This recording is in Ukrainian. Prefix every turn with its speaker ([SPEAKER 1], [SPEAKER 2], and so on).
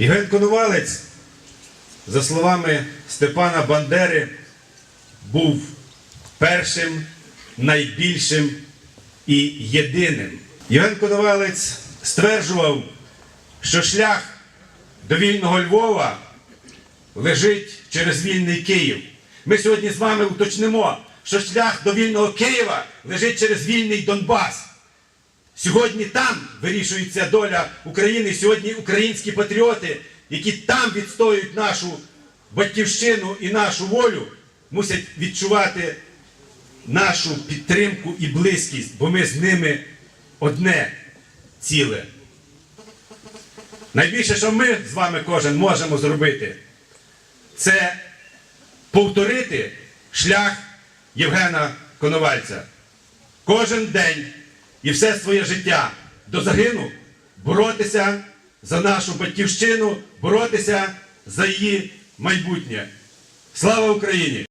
[SPEAKER 1] Євген Коновалець, за словами Степана Бандери, був першим, найбільшим і єдиним. Євген Коновалець стверджував, що шлях до вільного Львова лежить через вільний Київ. Ми сьогодні з вами уточнимо, що шлях до вільного Києва лежить через вільний Донбас. Сьогодні там вирішується доля України. Сьогодні українські патріоти, які там відстоюють нашу батьківщину і нашу волю, мусять відчувати нашу підтримку і близькість, бо ми з ними одне ціле. Найбільше, що ми з вами кожен можемо зробити, це повторити шлях Євгена Коновальця. Кожен день і все своє життя до загину боротися за нашу батьківщину, боротися за її майбутнє. Слава Україні!